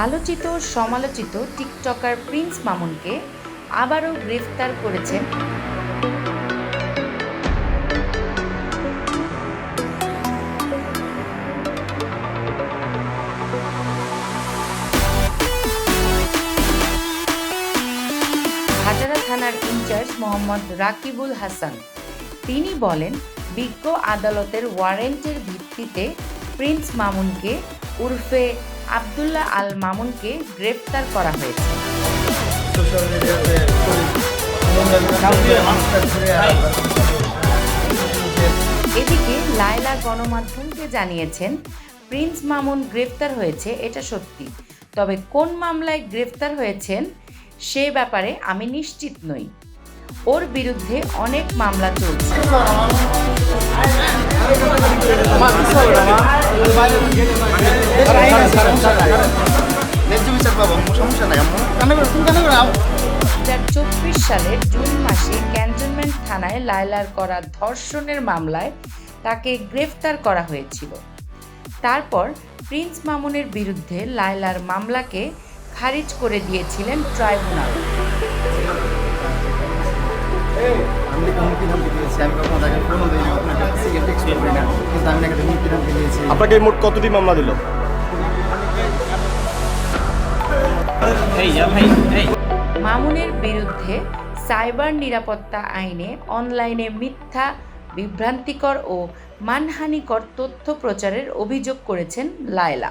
আলোচিত, সমালোচিত TikToker Prince মামুনকে আবারও গ্রেফতার করেছেন হাজারা থানার ইনচার্জ মোহাম্মদ রাকিবুল হাসান। তিনি বলেন, বিজ্ঞ আদালতের ওয়ারেন্টের ভিত্তিতে প্রিন্স মামুনকে উর্ফে আবদুল্লাহ আল মামুনকে গ্রেপ্তার করা হয়েছে। এদিকে লায়লা গণমাধ্যমকে জানিয়েছেন প্রিন্স মামুন গ্রেফতার হয়েছে এটা সত্যি। তবে কোন মামলায় গ্রেফতার হয়েছেন সে ব্যাপারে আমি নিশ্চিত নই। ওর বিরুদ্ধে অনেক মামলা চলছে। চব্বিশ সালের জুন মাসে ক্যান্টনমেন্ট থানায় লায়লার করা ধর্ষণের মামলায় তাকে গ্রেফতার করা হয়েছিল। তারপর প্রিন্স মামুনের বিরুদ্ধে লায়লার মামলাকে খারিজ করে দিয়েছিলেন ট্রাইব্যুনাল। আমি হুমকি ধামকি দিয়েছি আমি মামুনের বিরুদ্ধে সাইবার নিরাপত্তা আইনে অনলাইনে মিথ্যা বিভ্রান্তিকর ও মানহানিকর তথ্য প্রচারের অভিযোগ করেছেন লায়লা।